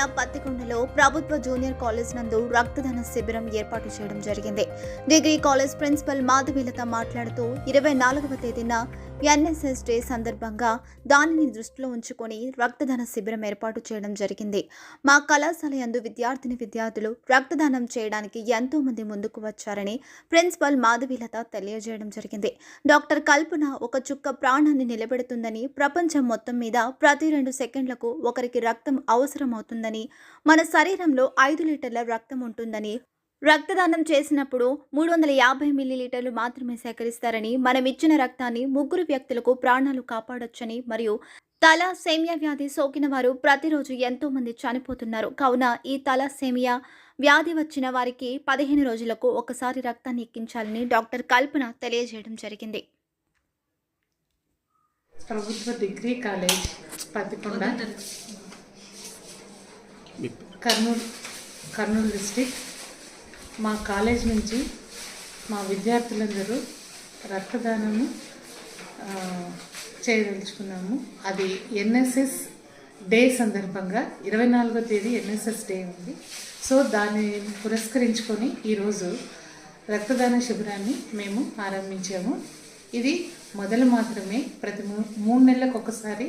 జిల్లా పత్తికొండలో ప్రభుత్వ junior college నందు రక్తదాన శిబిరం ఏర్పాటు చేయడం జరిగింది. డిగ్రీ కాలేజ్ ప్రిన్సిపల్ మాధవీలత మాట్లాడుతూ ఇరవై నాలుగవ తేదీన ఎన్ఎస్ఎస్ డే సందర్భంగా దానిని దృష్టిలో ఉంచుకొని రక్తదాన శిబిరం ఏర్పాటు చేయడం జరిగింది. మా కళాశాల యందు విద్యార్థిని విద్యార్థులు రక్తదానం చేయడానికి ఎంతో మంది ముందుకు వచ్చారని ప్రిన్సిపల్ మాధవీలత తెలియజేయడం జరిగింది. డాక్టర్ కల్పన ఒక చుక్క ప్రాణాన్ని నిలబెడుతుందని ప్రపంచం మొత్తం మీద ప్రతి రెండు సెకండ్లకు ఒకరికి రక్తం అవసరమవుతుందని మన శరీరంలో ఐదు లీటర్ల రక్తం ఉంటుందని రక్తదానం చేసినప్పుడు మూడు వందల యాభై మిల్లీలీటర్లు మాత్రమే సేకరిస్తారని మనం ఇచ్చిన రక్తాన్ని ముగ్గురు వ్యక్తులకు ప్రాణాలు కాపాడొచ్చని మరియు తల సేమియా వ్యాధి సోకిన వారు ప్రతిరోజు ఎంతో మంది చనిపోతున్నారు. కావున ఈ తల సేమియా వ్యాధి వచ్చిన వారికి పదిహేను రోజులకు ఒకసారి రక్తాన్ని ఎక్కించాలని డాక్టర్ కల్పన తెలియజేయడం జరిగింది. ప్రభుత్వ degree college Pattikonda Kurnool Kurnool district మా కాలేజ్ నుంచి మా విద్యార్థులందరూ రక్తదానము చేయదలుచుకున్నాము. అది ఎన్ఎస్ఎస్ డే సందర్భంగా ఇరవై నాలుగో తేదీ ఎన్ఎస్ఎస్ డే ఉంది. సో దాన్ని పురస్కరించుకొని ఈరోజు రక్తదాన శిబిరాన్ని మేము ఆరంభించాము. ఇది మొదలు మాత్రమే. ప్రతి మూ మూడు నెలలకు ఒకసారి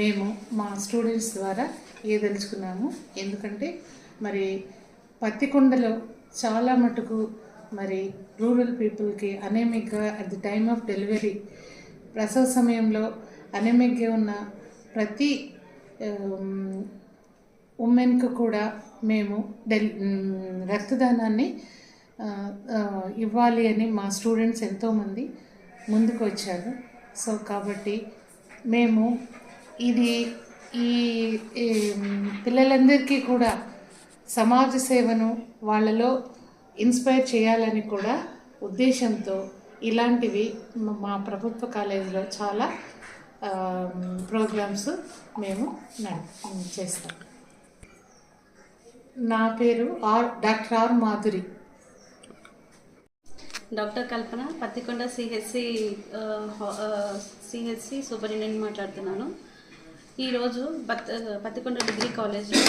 మేము మా స్టూడెంట్స్ ద్వారా ఇయ్యదలుచుకున్నాము. ఎందుకంటే మరి పత్తికొండలో చాలా మటుకు మరి రూరల్ పీపుల్కి అనేమిక్గా at the time of delivery ప్రసవ సమయంలో అనేమిక్గా ఉన్న ప్రతి ఉమెన్కు కూడా మేము డెల్ రక్తదానాన్ని ఇవ్వాలి అని మా స్టూడెంట్స్ ఎంతోమంది ముందుకు వచ్చారు సో కాబట్టి మేము ఇది ఈ ఈ, పిల్లలందరికీ కూడా సమాజ సేవను వాళ్ళలో ఇన్స్పైర్ చేయాలని కూడా ఉద్దేశంతో ఇలాంటివి మా ప్రభుత్వ కాలేజీలో చాలా ప్రోగ్రామ్స్ మేము చేస్తాం. నా పేరు R doctor R Madhuri. Doctor Kalpana Pattikonda CHC CHC superintendent మాట్లాడుతున్నాను. ఈరోజు పత్ పత్తికొండ డిగ్రీ కాలేజ్లో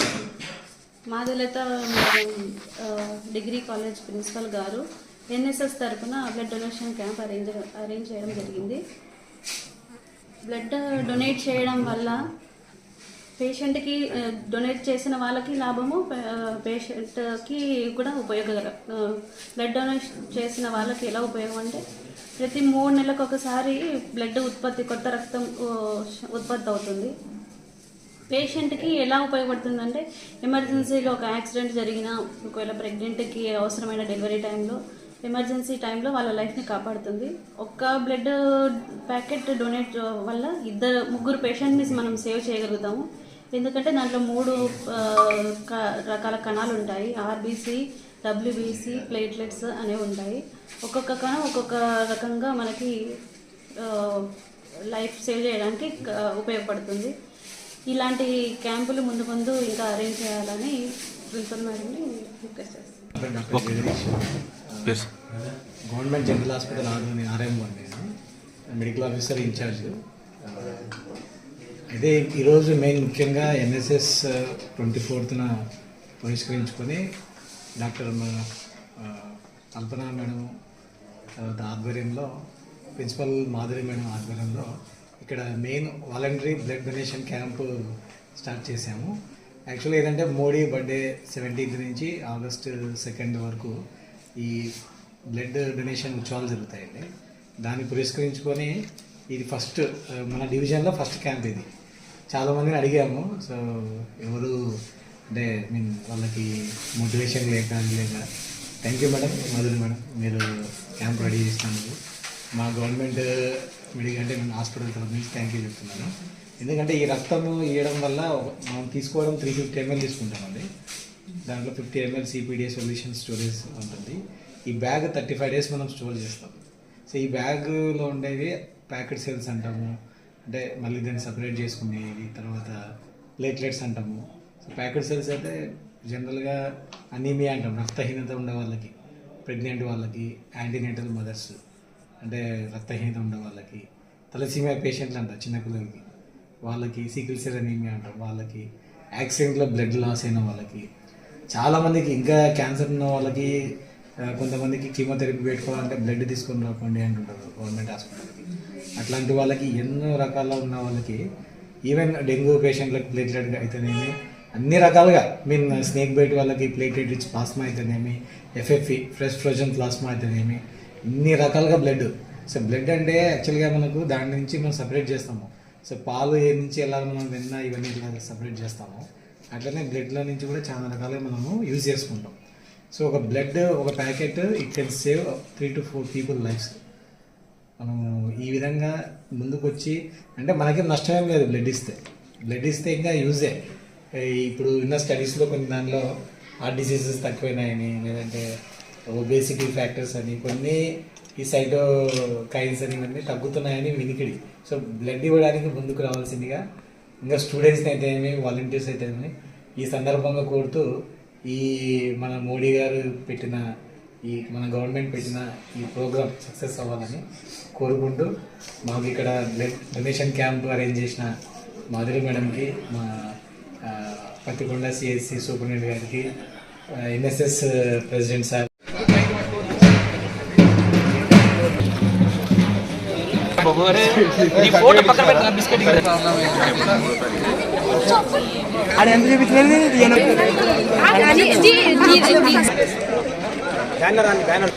Madhulatha madam degree college principal గారు ఎన్ఎస్ఎస్ తరఫున blood donation camp arrange arrange చేయడం జరిగింది. బ్లడ్ డొనేట్ చేయడం వల్ల పేషెంట్కి డొనేట్ చేసిన వాళ్ళకి లాభము పే- పేషెంట్కి కూడా ఉపయోగకరం బ్లడ్ డొనేట్ చేసిన వాళ్ళకి ఎలా ఉపయోగం అంటే ప్రతి మూడు నెలలకు ఒకసారి బ్లడ్ ఉత్పత్తి కొత్త రక్తం ఉత్పత్తి అవుతుంది. పేషెంట్కి ఎలా ఉపయోగపడుతుందంటే ఎమర్జెన్సీలో ఒక యాక్సిడెంట్ జరిగినా ఒకవేళ ప్రెగ్నెంట్కి అవసరమైన డెలివరీ టైంలో ఎమర్జెన్సీ టైంలో వాళ్ళ లైఫ్ని కాపాడుతుంది. ఒక్క బ్లడ్ ప్యాకెట్ డొనేట్ వల్ల ఇద్దరు ముగ్గురు పేషెంట్ని మనం సేవ్ చేయగలుగుతాము. ఎందుకంటే దాంట్లో మూడు క- రకాల కణాలు ఉంటాయి. ఆర్బీసీ డబ్ల్యూబీసీ ప్లేట్లెట్స్ అనేవి ఉంటాయి. ఒక్కొక్క కణం ఒక్కొక్క రకంగా మనకి లైఫ్ సేవ్ చేయడానికి ఉపయోగపడుతుంది. ఇలాంటి క్యాంపులు ముందు ముందు ఇంకా అరేంజ్ చేయాలని ప్రిన్సిపల్ మేడంని రిక్వెస్ట్ చేస్తాను government general hospital army R M medical officer incharge. అయితే ఈరోజు మెయిన్ ముఖ్యంగా ఎన్ఎస్ఎస్ ట్వంటీ ఫోర్త్న బహిష్కరించుకొని డాక్టర్ కల్పన మేడం తర్వాత ఆధ్వర్యంలో ప్రిన్సిపల్ మాధురి మేడం ఆధ్వర్యంలో ఇక్కడ main voluntary blood donation camp start చేశాము. యాక్చువల్ ఏంటంటే మోడీ బర్త్డే సెవెంటీన్త్ నుంచి ఆగస్ట్ సెకండ్ వరకు ఈ బ్లడ్ డొనేషన్ ఉత్సవాలు జరుగుతాయండి. దాన్ని పురస్కరించుకొని ఇది ఫస్ట్ మన డివిజన్లో ఫస్ట్ క్యాంప్ ఇది. చాలామందిని అడిగాము. సో ఎవరు అంటే మీన్ వాళ్ళకి మోటివేషన్ లేక లేక. Thank you madam Madhuri madam మీరు క్యాంప్ రెడీ చేసినందుకు. మా గవర్నమెంట్ మెడికల్ అంటే నేను హాస్పిటల్ తరఫు నుంచి థ్యాంక్ యూ చెప్తున్నాను. ఎందుకంటే ఈ రక్తము ఇవ్వడం వల్ల మనం తీసుకోవడం త్రీ ఫిఫ్టీ ఎంఎల్ తీసుకుంటామండి దాంట్లో fifty ML CPDA solution storage ఉంటుంది. ఈ బ్యాగ్ థర్టీ ఫైవ్ డేస్ మనం స్టోర్ చేస్తాం. సో ఈ బ్యాగ్లో ఉండేవి ప్యాకెట్ సెల్స్ అంటాము. అంటే మళ్ళీ దాన్ని సపరేట్ చేసుకునేవి తర్వాత ప్లేట్లెట్స్ అంటాము. సో ప్యాకెట్ సెల్స్ అయితే జనరల్గా అనీమియా అంటాం. రక్తహీనత ఉండే వాళ్ళకి ప్రెగ్నెంట్ వాళ్ళకి యాంటీనేటల్ మదర్స్ అంటే రక్తహీనత ఉన్న వాళ్ళకి తలసీమియా పేషెంట్లు అంటారు చిన్నపిల్లలకి వాళ్ళకి సీకిల్ సెల్ అనీమియా అంటారు వాళ్ళకి యాక్సిడెంట్లో బ్లడ్ లాస్ అయిన వాళ్ళకి. చాలామందికి ఇంకా క్యాన్సర్ ఉన్న వాళ్ళకి కొంతమందికి కీమోథెరపీ పెట్టుకోవాలంటే బ్లడ్ తీసుకొని రాకండి అంటుంటారు గవర్నమెంట్ హాస్పిటల్కి అట్లాంటి వాళ్ళకి ఎన్నో రకాల ఉన్న వాళ్ళకి ఈవెన్ డెంగ్యూ పేషెంట్లకు ప్లేట్లెట్ అయితేనేమి అన్ని రకాలుగా మీన్ స్నేక్ బైట్ వాళ్ళకి ప్లేటెడ్ రిచ్ ప్లాస్మా అయితేనేమి ఎఫ్ఎఫ్ఈ ఫ్రెష్ ఫ్రోజన్ ప్లాస్మా అయితేనేమి ఇన్ని రకాలుగా బ్లడ్ సో బ్లడ్ అంటే యాక్చువల్గా మనకు దాని నుంచి మనం సపరేట్ చేస్తాము. సో పాలు ఏ నుంచి ఎలా మనం వెన్న ఇవన్నీ ఇట్లా సపరేట్ చేస్తాము. అట్లనే బ్లడ్లో నుంచి కూడా చాలా రకాలుగా మనము యూజ్ చేసుకుంటాం. సో ఒక బ్లడ్ ఒక packet it can save three to four people lives మనము ఈ విధంగా ముందుకు వచ్చి అంటే మనకేం నష్టమేం లేదు బ్లడ్ ఇస్తే. బ్లడ్ ఇస్తే ఇంకా యూజే ఇప్పుడు ఉన్న స్టడీస్లో కొన్ని దానిలో ఆ డిసీజెస్ తక్కువైనాయని లేదంటే ఒబేసిటీ ఫ్యాక్టర్స్ అని కొన్ని ఈ సైటో కైన్స్ అని ఇవన్నీ తగ్గుతున్నాయని వినికిడి. సో బ్లడ్ ఇవ్వడానికి ముందుకు రావాల్సిందిగా ఇంకా స్టూడెంట్స్ని అయితే ఏమి వాలంటీర్స్ అయితే ఏమి ఈ సందర్భంగా కోరుతూ ఈ మన మోడీ గారు పెట్టిన ఈ మన గవర్నమెంట్ పెట్టిన ఈ ప్రోగ్రామ్ సక్సెస్ అవ్వాలని కోరుకుంటూ మాకు ఇక్కడ బ్లడ్ డొనేషన్ క్యాంప్ అరేంజ్ చేసిన మాధురి మేడంకి మా పత్తికొండ సిఎస్సి సూపరింటెండెంట్ గారికి ఎన్ఎస్ఎస్ ప్రెసిడెంట్ సార్ అది ఎంత చూపించలేదు బ్యానర్ బ్యానర్.